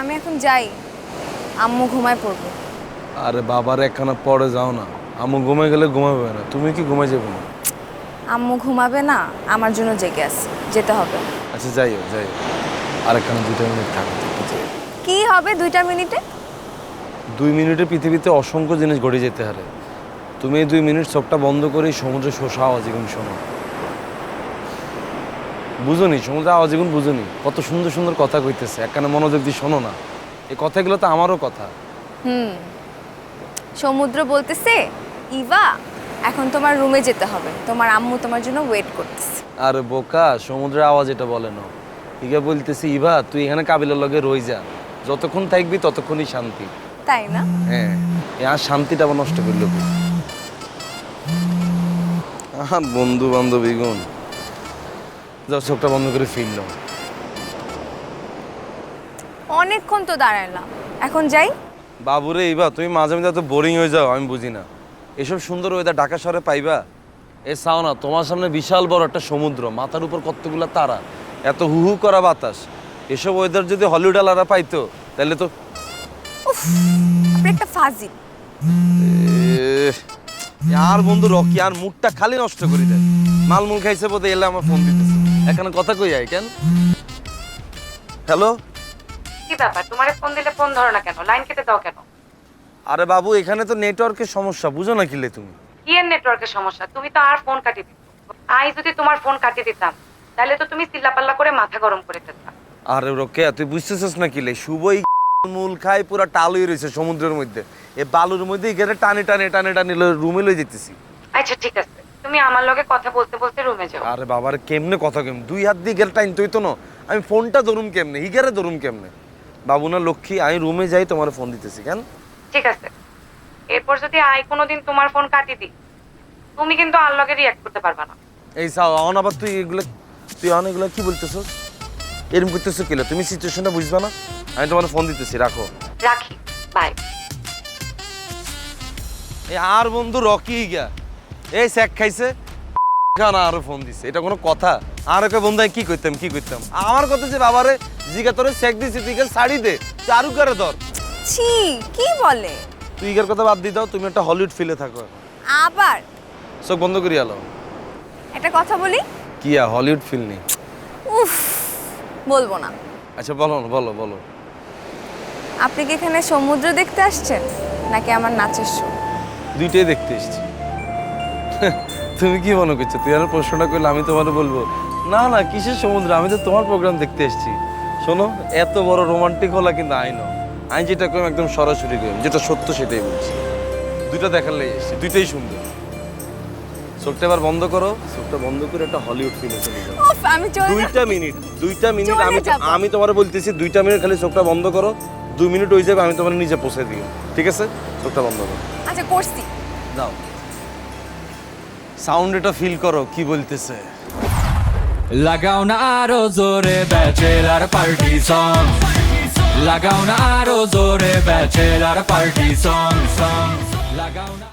আমি এখন যাই। আম্মু ঘুমায় পড়ব। আরে বাবার একখানা পরে যাও না। আম্মু ঘুমাই গেলে ঘুমাবে না। তুমি কি ঘুমাই যাবে না? আম্মু ঘুমাবে না আমার জন্য জেগে আছে। যেতে হবে। আচ্ছা যাই হোক যাই হোক আর একখানা দুইটা মিনিট থাকো। কি হবে দুইটা মিনিটে? দুই মিনিটে পৃথিবীতে অসংখ্য জিনিস ঘটে যেতে হারে তুমি এই দুই মিনিট চোখটা বন্ধ করে সমুদ্রে শোষা আওয়াজ এগুন শোনো বুঝুনি সমুদ্রের আওয়াজ এগুন বুঝুনি। কত সুন্দর সুন্দর কথা কইতেছে একখানে মনোযোগ দিয়ে শোনো না। এই কথাগুলো তো আমারও কথা। হুম। সমুদ্র বলতেছে ইভা এখন তোমার রুমে যেতে হবে। তোমার আম্মু তোমার জন্য ওয়েট করতেছে। আরে বোকা সমুদ্রের আওয়াজ এটা বলে না। ইগা বলতেছি ইভা তুই এখানে কাবিলার লগে রই যা। যতক্ষণ থাকবি ততক্ষণই শান্তি। তাই না? হ্যাঁ আর শান্তিটা আবার নষ্ট করল? আহা বন্ধু বান্ধবী গুণ চোখটা বন্ধ করে ফিরল। অনেকক্ষণ তো দাঁড়ালাম এখন যাই। বাবুরে এইবা তুমি মাঝে মাঝে এত বোরিং হয়ে যাও আমি বুঝি না। এসব সুন্দর ওয়েদার ঢাকা শহরে পাইবা? এ চাও না তোমার সামনে বিশাল বড় একটা সমুদ্র মাথার উপর কতগুলা তারা। এত হু হু করা বাতাস। এসব ওয়েদার যদি হলিউড আলারা পাইতো তাহলে তো একটা ফাজিল। আর বন্ধু রকি আর মুডটা খালি নষ্ট করে দেয়। মালমুল খাইছে বোধ এলে আমার ফোন দিতেছে। এখানে কথা কই আই কেন? হ্যালো কি ব্যাপার? তোমার ফোন দিলে ফোন ধরো না কেন? লাইন কেটে দাও কেন? আরে বাবু এখানে তো নেটওয়ার্কের সমস্যা বুঝো না কিলে তুমি? কি এর নেটওয়ার্কের সমস্যা? তুমি তো আর ফোন কাটিয়ে দিত আই যদি তোমার ফোন কাটিয়ে দিতাম তাহলে তো তুমি চিল্লাপাল্লা করে মাথা গরম করে ফেলতাম। আরে রকে তুই বুঝতেছিস না কিলে শুভই মূল খাই পুরা টালুই রয়েছে সমুদ্রের মধ্যে। এ বালুর মধ্যে এখানে টানে টানে টানে টানে রুমে লই যেতেছি আচ্ছা ঠিক আছে। তুমি আমার লগে কথা বলতে বলতে রুমে যাও। আরে বাবার কেমনে কথা কেমন দুই হাত দিয়ে গেলে টাইম তুই তো না। আমি ফোনটা ধরুম কেমনে? হিগারে ধরুম কেমনে? বাবু না লক্ষ্মী আমি রুমে যাই তোমার ফোন দিতেছি কেন? ঠিক আছে। এরপর যদি আই কোনোদিন তোমার ফোন কাটি দিই তুমি কিন্তু আর লগে রিয়াক্ট করতে পারবা না। এই সাও অন আবার তুই এগুলো তুই অন এগুলো কি বলতেছস? এরম করতেছো কিলো? তুমি সিচুয়েশনটা বুঝবা না? আমি তোমার ফোন দিতেছি রাখো। রাখি বাই এই আর বন্ধু রকি গা এই স্যাক খাইছে। খানা আরও ফোন দিছে। এটা কোনো কথা? আর ওকে বন্ধু কি করতাম কি করতাম? আমার কথা যে বাবারে জিগা তোরে স্যাক দিছি তুই শাড়ি দে চারু করে ধর। ছি কি বলে? তুই ইগার কথা বাদ দিয়ে দাও তুমি একটা হলিউড ফিলে থাকো। আবার? চোখ বন্ধ করি আলো একটা কথা বলি? কি আর হলিউড ফিল নেই? উফ বলব না। আচ্ছা বলো না বলো বলো। আপনি কি এখানে সমুদ্র দেখতে আসছেন? নাকি আমার নাচের শো দুইটাই দেখতে এসেছি। তুমি কি মনে করছ? তুই আমার প্রশ্নটা করলে আমি তোমার বলব। না না কিসের সমুদ্র? আমি তো তোমার প্রোগ্রাম দেখতে এসেছি। শোনো এত বড় রোমান্টিক হলা কিন্তু আইন আমি যেটা করি একদম সরাসরি করি যেটা সত্য সেটাই বলছি। দুইটা দেখার লেগে এসেছি দুইটাই সুন্দর। চোখটা এবার বন্ধ করো। চোখটা বন্ধ করে একটা হলিউড ফিল্মে চলে যাও। আমি দুইটা মিনিট দুইটা মিনিট আমি। আমি তোমার বলতেছি দুইটা মিনিট খালি চোখটা বন্ধ করো। দুই মিনিট হয়ে যাবে আমি তোমার নিজে পৌঁছে দিই ঠিক আছে? চোখটা বন্ধ করো। আচ্ছা করছি। দাও। সাউন্ড এটা ফিল করো, কি বলতেছে? লাগাও না আরও জোরে ব্যাচেলার পার্টি সং লাগাও না আরও জোরে ব্যাচেলার পার্টি সং সং লাগাও না